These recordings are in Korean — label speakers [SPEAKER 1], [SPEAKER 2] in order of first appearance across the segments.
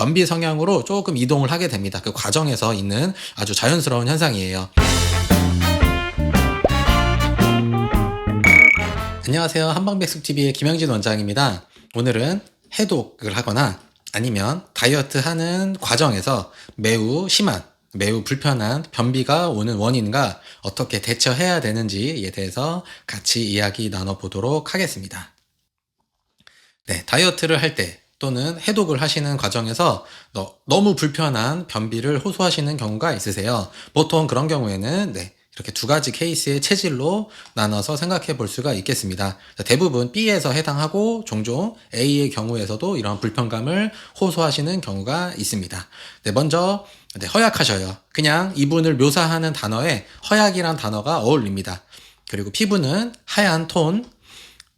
[SPEAKER 1] 변비 성향으로 조금 이동을 하게 됩니다. 그 과정에서 있는 아주 자연스러운 현상이에요. 안녕하세요. 한방백숙TV의 김영진 원장입니다. 오늘은 해독을 하거나 아니면 다이어트 하는 과정에서 매우 심한, 매우 불편한 변비가 오는 원인과 어떻게 대처해야 되는지에 대해서 같이 이야기 나눠보도록 하겠습니다. 네, 다이어트를 할 때 또는 해독을 하시는 과정에서 너, 너무 불편한 변비를 호소하시는 경우가 있으세요. 보통 그런 경우에는 네, 이렇게 두 가지 케이스의 체질로 나눠서 생각해 볼 수가 있겠습니다. 대부분 B에서 해당하고 종종 A의 경우에서도 이런 불편감을 호소하시는 경우가 있습니다. 네, 먼저 네, 허약하셔요. 그냥 이분을 묘사하는 단어에 허약이란 단어가 어울립니다. 그리고 피부는 하얀 톤,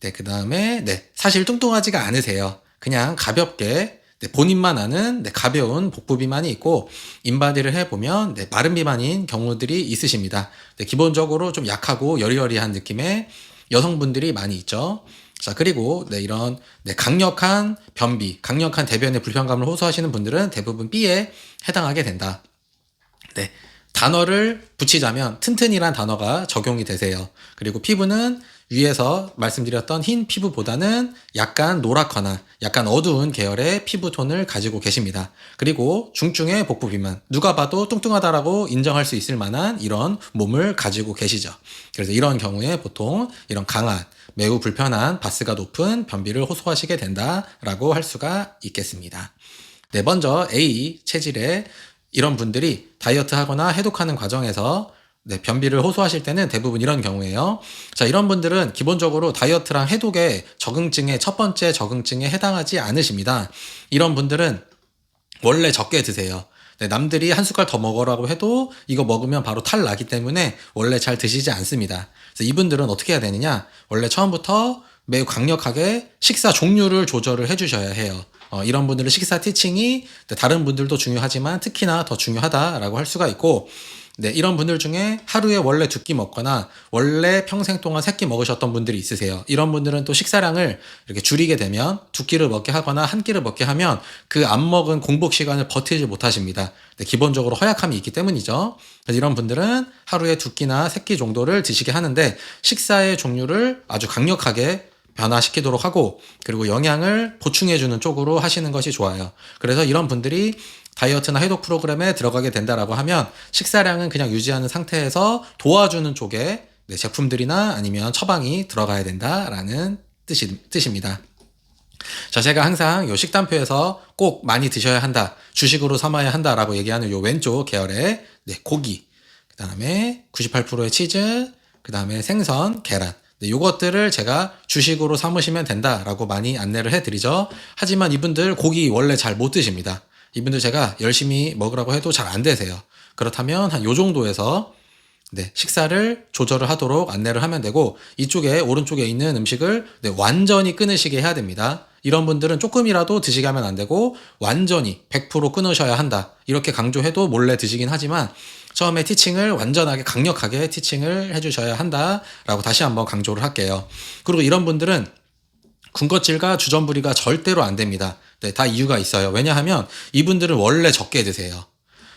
[SPEAKER 1] 네, 그 다음에, 네, 사실 뚱뚱하지가 않으세요. 그냥 가볍게, 네, 본인만 아는 네, 가벼운 복부 비만이 있고, 인바디를 해보면, 네, 마른 비만인 경우들이 있으십니다. 네, 기본적으로 좀 약하고 여리여리한 느낌의 여성분들이 많이 있죠. 자, 그리고, 네, 이런, 네, 강력한 변비, 강력한 대변의 불편감을 호소하시는 분들은 대부분 B에 해당하게 된다. 네. 단어를 붙이자면 튼튼이란 단어가 적용이 되세요. 그리고 피부는 위에서 말씀드렸던 흰 피부보다는 약간 노랗거나 약간 어두운 계열의 피부톤을 가지고 계십니다. 그리고 중증의 복부 비만. 누가 봐도 뚱뚱하다라고 인정할 수 있을 만한 이런 몸을 가지고 계시죠. 그래서 이런 경우에 보통 이런 강한 매우 불편한 바스가 높은 변비를 호소하시게 된다라고 할 수가 있겠습니다. 네, 먼저 A 체질의 이런 분들이 다이어트 하거나 해독하는 과정에서 네, 변비를 호소하실 때는 대부분 이런 경우예요. 자, 이런 분들은 기본적으로 다이어트랑 해독의 적응증의 첫 번째 적응증에 해당하지 않으십니다. 이런 분들은 원래 적게 드세요. 네, 남들이 한 숟갈 더 먹으라고 해도 이거 먹으면 바로 탈 나기 때문에 원래 잘 드시지 않습니다. 그래서 이분들은 어떻게 해야 되느냐? 원래 처음부터 매우 강력하게 식사 종류를 조절을 해주셔야 해요. 어, 이런 분들은 식사 티칭이 다른 분들도 중요하지만 특히나 더 중요하다라고 할 수가 있고 네, 이런 분들 중에 하루에 원래 두 끼 먹거나 원래 평생 동안 세 끼 먹으셨던 분들이 있으세요. 이런 분들은 또 식사량을 이렇게 줄이게 되면 두 끼를 먹게 하거나 한 끼를 먹게 하면 그 안 먹은 공복 시간을 버티지 못하십니다. 네, 기본적으로 허약함이 있기 때문이죠. 그래서 이런 분들은 하루에 두 끼나 세 끼 정도를 드시게 하는데 식사의 종류를 아주 강력하게 변화시키도록 하고 그리고 영양을 보충해주는 쪽으로 하시는 것이 좋아요. 그래서 이런 분들이 다이어트나 해독 프로그램에 들어가게 된다라고 하면 식사량은 그냥 유지하는 상태에서 도와주는 쪽에 네, 제품들이나 아니면 처방이 들어가야 된다라는 뜻이, 뜻입니다. 자, 제가 항상 요 식단표에서 꼭 많이 드셔야 한다, 주식으로 삼아야 한다라고 얘기하는 요 왼쪽 계열의 네, 고기, 그 다음에 98%의 치즈, 그 다음에 생선, 계란, 네, 요것들을 제가 주식으로 삼으시면 된다라고 많이 안내를 해드리죠. 하지만 이분들 고기 원래 잘 못 드십니다. 이분들 제가 열심히 먹으라고 해도 잘 안 되세요. 그렇다면 한 요 정도에서 네, 식사를 조절을 하도록 안내를 하면 되고 이쪽에 오른쪽에 있는 음식을 네, 완전히 끊으시게 해야 됩니다. 이런 분들은 조금이라도 드시게 하면 안 되고 완전히 100% 끊으셔야 한다. 이렇게 강조해도 몰래 드시긴 하지만 처음에 티칭을 완전하게 강력하게 티칭을 해주셔야 한다라고 다시 한번 강조를 할게요. 그리고 이런 분들은 군것질과 주전부리가 절대로 안 됩니다. 네, 다 이유가 있어요. 왜냐하면 이분들은 원래 적게 드세요.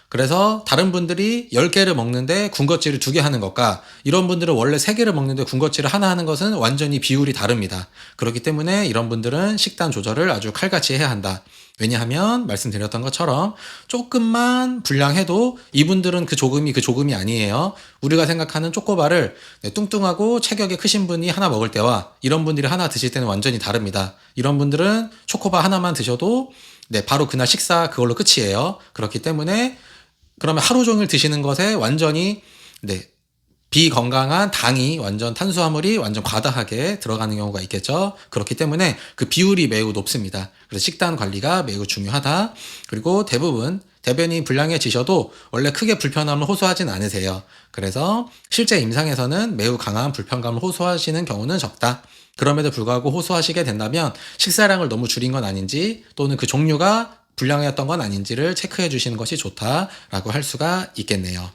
[SPEAKER 1] 그래서 다른 분들이 10개를 먹는데 군것질을 2개 하는 것과 이런 분들은 원래 3개를 먹는데 군것질을 하나 하는 것은 완전히 비율이 다릅니다. 그렇기 때문에 이런 분들은 식단 조절을 아주 칼같이 해야 한다. 왜냐하면 말씀드렸던 것처럼 조금만 불량해도 이분들은 그 조금이 그 조금이 아니에요. 우리가 생각하는 초코바를 네, 뚱뚱하고 체격이 크신 분이 하나 먹을 때와 이런 분들이 하나 드실 때는 완전히 다릅니다. 이런 분들은 초코바 하나만 드셔도 네, 바로 그날 식사 그걸로 끝이에요. 그렇기 때문에 그러면 하루 종일 드시는 것에 완전히 네, 비건강한 당이 완전 탄수화물이 완전 과다하게 들어가는 경우가 있겠죠. 그렇기 때문에 그 비율이 매우 높습니다. 그래서 식단 관리가 매우 중요하다. 그리고 대부분 대변이 불량해지셔도 원래 크게 불편함을 호소하진 않으세요. 그래서 실제 임상에서는 매우 강한 불편감을 호소하시는 경우는 적다. 그럼에도 불구하고 호소하시게 된다면 식사량을 너무 줄인 건 아닌지 또는 그 종류가 불량이었던 건 아닌지를 체크해 주시는 것이 좋다라고 할 수가 있겠네요.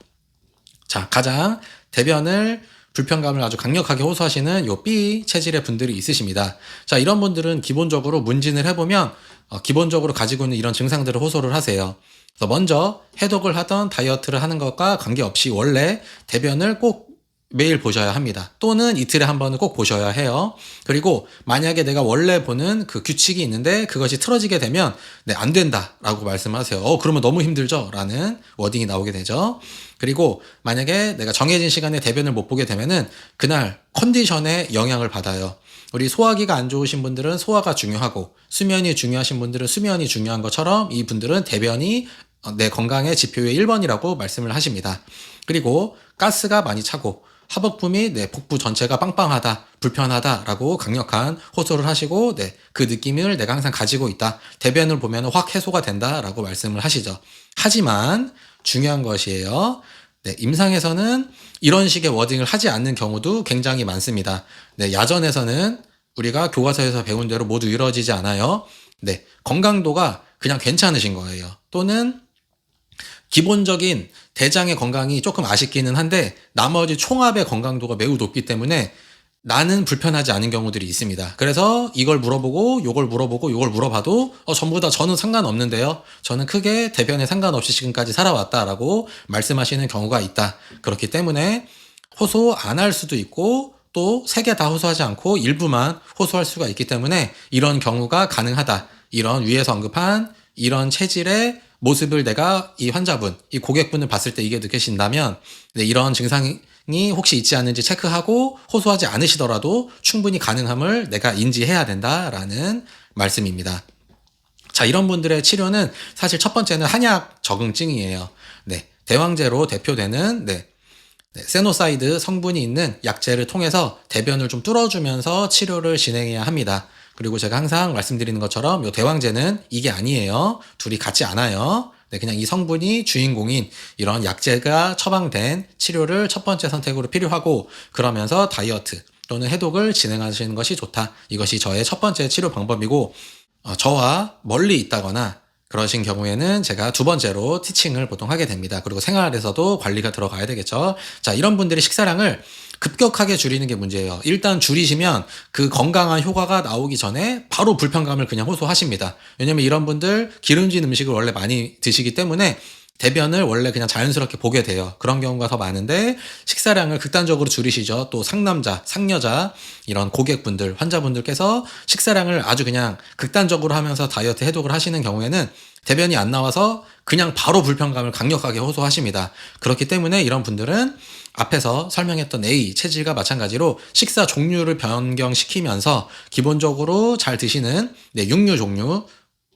[SPEAKER 1] 자, 가장 대변을 불편감을 아주 강력하게 호소하시는 요 B 체질의 분들이 있으십니다. 자, 이런 분들은 기본적으로 문진을 해보면 어, 기본적으로 가지고 있는 이런 증상들을 호소를 하세요. 그래서 먼저 해독을 하던 다이어트를 하는 것과 관계없이 원래 대변을 꼭 매일 보셔야 합니다. 또는 이틀에 한 번은 꼭 보셔야 해요. 그리고 만약에 내가 원래 보는 그 규칙이 있는데 그것이 틀어지게 되면 네, 안 된다라고 말씀하세요. 어, 그러면 너무 힘들죠? 라는 워딩이 나오게 되죠. 그리고 만약에 내가 정해진 시간에 대변을 못 보게 되면은 그날 컨디션에 영향을 받아요. 우리 소화기가 안 좋으신 분들은 소화가 중요하고 수면이 중요하신 분들은 수면이 중요한 것처럼 이 분들은 대변이 어, 내 건강의 지표의 1번이라고 말씀을 하십니다. 그리고 가스가 많이 차고 하복부및 내 복부 전체가 빵빵하다, 불편하다라고 강력한 호소를 하시고 네, 그 느낌을 내가 항상 가지고 있다. 대변을 보면 확 해소가 된다라고 말씀을 하시죠. 하지만 중요한 것이에요. 네, 임상에서는 이런 식의 워딩을 하지 않는 경우도 굉장히 많습니다. 네, 야전에서는 우리가 교과서에서 배운 대로 모두 이루어지지 않아요. 네, 건강도가 그냥 괜찮으신 거예요. 또는 기본적인 대장의 건강이 조금 아쉽기는 한데 나머지 총합의 건강도가 매우 높기 때문에 나는 불편하지 않은 경우들이 있습니다. 그래서 이걸 물어보고 요걸 물어보고 요걸 물어봐도 어, 전부 다 저는 상관없는데요. 저는 크게 대변에 상관없이 지금까지 살아왔다라고 말씀하시는 경우가 있다. 그렇기 때문에 호소 안 할 수도 있고 또 세 개 다 호소하지 않고 일부만 호소할 수가 있기 때문에 이런 경우가 가능하다. 이런 위에서 언급한 이런 체질의 모습을 내가 이 환자분, 이 고객분을 봤을 때 이게 느껴진다면 네, 이런 증상이 혹시 있지 않은지 체크하고 호소하지 않으시더라도 충분히 가능함을 내가 인지해야 된다라는 말씀입니다. 자, 이런 분들의 치료는 사실 첫 번째는 한약 적응증이에요. 네. 대왕제로 대표되는 네. 네, 세노사이드 성분이 있는 약제를 통해서 대변을 좀 뚫어주면서 치료를 진행해야 합니다. 그리고 제가 항상 말씀드리는 것처럼 이 대왕제는 이게 아니에요. 둘이 같지 않아요. 네, 그냥 이 성분이 주인공인 이런 약제가 처방된 치료를 첫 번째 선택으로 필요하고 그러면서 다이어트 또는 해독을 진행하시는 것이 좋다. 이것이 저의 첫 번째 치료 방법이고 어, 저와 멀리 있다거나 그러신 경우에는 제가 두 번째로 티칭을 보통 하게 됩니다. 그리고 생활에서도 관리가 들어가야 되겠죠. 자, 이런 분들이 식사량을 급격하게 줄이는 게 문제예요. 일단 줄이시면 그 건강한 효과가 나오기 전에 바로 불편감을 그냥 호소하십니다. 왜냐면 이런 분들 기름진 음식을 원래 많이 드시기 때문에 대변을 원래 그냥 자연스럽게 보게 돼요. 그런 경우가 더 많은데 식사량을 극단적으로 줄이시죠. 또 상남자, 상여자 이런 고객분들, 환자분들께서 식사량을 아주 그냥 극단적으로 하면서 다이어트 해독을 하시는 경우에는 대변이 안 나와서 그냥 바로 불편감을 강력하게 호소하십니다. 그렇기 때문에 이런 분들은 앞에서 설명했던 A 체질과 마찬가지로 식사 종류를 변경시키면서 기본적으로 잘 드시는 네, 육류 종류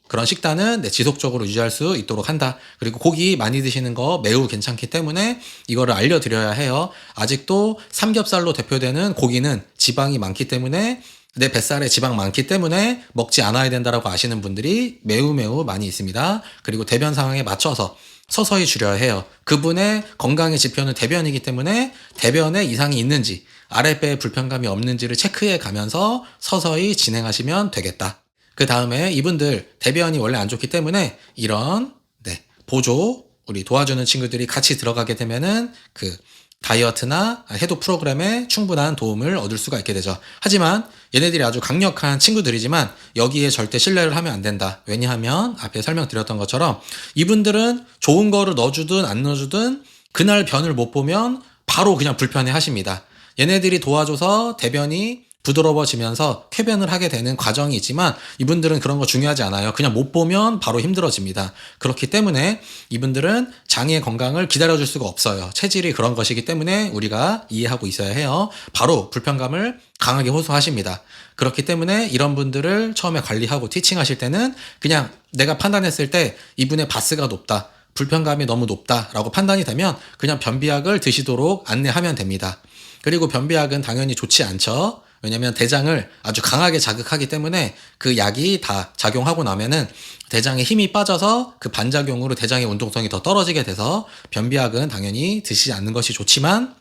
[SPEAKER 1] 그런 식단은 네, 지속적으로 유지할 수 있도록 한다. 그리고 고기 많이 드시는 거 매우 괜찮기 때문에 이거를 알려드려야 해요. 아직도 삼겹살로 대표되는 고기는 지방이 많기 때문에 내 뱃살에 지방 많기 때문에 먹지 않아야 된다라고 아시는 분들이 매우 매우 많이 있습니다. 그리고 대변 상황에 맞춰서 서서히 줄여야 해요. 그분의 건강의 지표는 대변이기 때문에 대변에 이상이 있는지 아랫배에 불편감이 없는지를 체크해 가면서 서서히 진행하시면 되겠다. 그 다음에 이분들 대변이 원래 안 좋기 때문에 이런 네, 보조 우리 도와주는 친구들이 같이 들어가게 되면은 그 다이어트나 해독 프로그램에 충분한 도움을 얻을 수가 있게 되죠. 하지만 얘네들이 아주 강력한 친구들이지만 여기에 절대 신뢰를 하면 안 된다. 왜냐하면 앞에 설명드렸던 것처럼 이분들은 좋은 거를 넣어주든 안 넣어주든 그날 변을 못 보면 바로 그냥 불편해 하십니다. 얘네들이 도와줘서 대변이 부드러워지면서 쾌변을 하게 되는 과정이 있지만 이분들은 그런 거 중요하지 않아요. 그냥 못 보면 바로 힘들어집니다. 그렇기 때문에 이분들은 장의 건강을 기다려줄 수가 없어요. 체질이 그런 것이기 때문에 우리가 이해하고 있어야 해요. 바로 불편감을 강하게 호소하십니다. 그렇기 때문에 이런 분들을 처음에 관리하고 티칭하실 때는 그냥 내가 판단했을 때 이분의 바스가 높다. 불편감이 너무 높다라고 판단이 되면 그냥 변비약을 드시도록 안내하면 됩니다. 그리고 변비약은 당연히 좋지 않죠. 왜냐면 대장을 아주 강하게 자극하기 때문에 그 약이 다 작용하고 나면은 대장에 힘이 빠져서 그 반작용으로 대장의 운동성이 더 떨어지게 돼서 변비약은 당연히 드시지 않는 것이 좋지만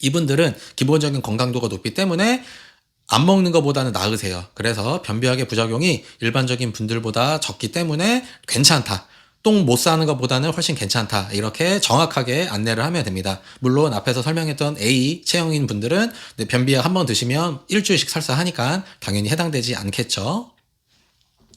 [SPEAKER 1] 이분들은 기본적인 건강도가 높기 때문에 안 먹는 것보다는 나으세요. 그래서 변비약의 부작용이 일반적인 분들보다 적기 때문에 괜찮다. 똥 못 싸는 것보다는 훨씬 괜찮다. 이렇게 정확하게 안내를 하면 됩니다. 물론 앞에서 설명했던 A 체형인 분들은 네, 변비약 한 번 드시면 일주일씩 설사하니까 당연히 해당되지 않겠죠.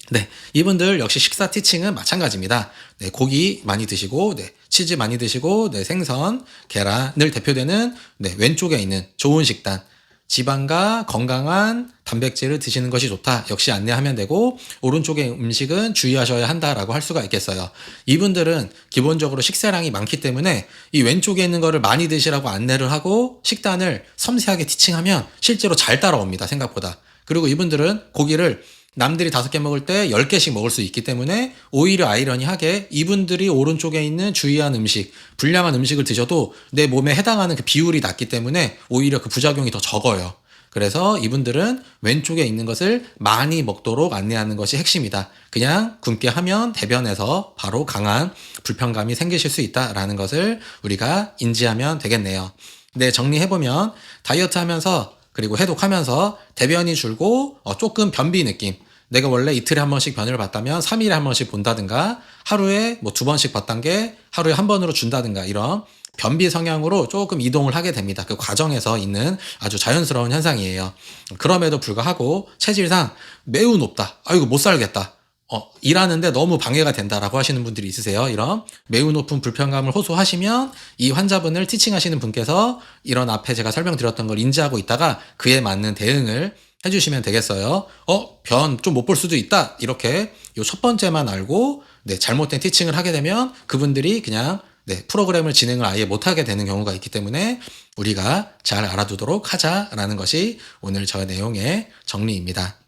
[SPEAKER 1] 네, 이분들 역시 식사 티칭은 마찬가지입니다. 네, 고기 많이 드시고, 네, 치즈 많이 드시고, 네, 생선, 계란을 대표되는 네, 왼쪽에 있는 좋은 식단, 지방과 건강한 단백질을 드시는 것이 좋다. 역시 안내하면 되고, 오른쪽의 음식은 주의하셔야 한다라고 할 수가 있겠어요. 이분들은 기본적으로 식사량이 많기 때문에 이 왼쪽에 있는 거를 많이 드시라고 안내를 하고, 식단을 섬세하게 티칭하면 실제로 잘 따라옵니다. 생각보다. 그리고 이분들은 고기를 남들이 다섯 개 먹을 때 10개씩 먹을 수 있기 때문에 오히려 아이러니하게 이분들이 오른쪽에 있는 주의한 음식, 불량한 음식을 드셔도 내 몸에 해당하는 그 비율이 낮기 때문에 오히려 그 부작용이 더 적어요. 그래서 이분들은 왼쪽에 있는 것을 많이 먹도록 안내하는 것이 핵심이다. 그냥 굶게 하면 대변에서 바로 강한 불편감이 생기실 수 있다라는 것을 우리가 인지하면 되겠네요. 네, 정리해보면 다이어트 하면서 그리고 해독하면서 대변이 줄고 어, 조금 변비 느낌. 내가 원래 이틀에 한 번씩 변을 봤다면 3일에 한 번씩 본다든가 하루에 뭐 두 번씩 봤던 게 하루에 한 번으로 준다든가 이런 변비 성향으로 조금 이동을 하게 됩니다. 그 과정에서 있는 아주 자연스러운 현상이에요. 그럼에도 불구하고 체질상 매우 높다. 아이고 못 살겠다. 어, 일하는데 너무 방해가 된다라고 하시는 분들이 있으세요. 이런 매우 높은 불편감을 호소하시면 이 환자분을 티칭하시는 분께서 이런 앞에 제가 설명드렸던 걸 인지하고 있다가 그에 맞는 대응을 해주시면 되겠어요. 어, 변 좀 못 볼 수도 있다. 이렇게 요 첫 번째만 알고 네, 잘못된 티칭을 하게 되면 그분들이 그냥 네, 프로그램을 진행을 아예 못하게 되는 경우가 있기 때문에 우리가 잘 알아두도록 하자라는 것이 오늘 저의 내용의 정리입니다.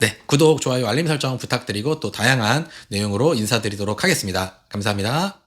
[SPEAKER 1] 네, 구독, 좋아요, 알림 설정 부탁드리고 또 다양한 내용으로 인사드리도록 하겠습니다. 감사합니다.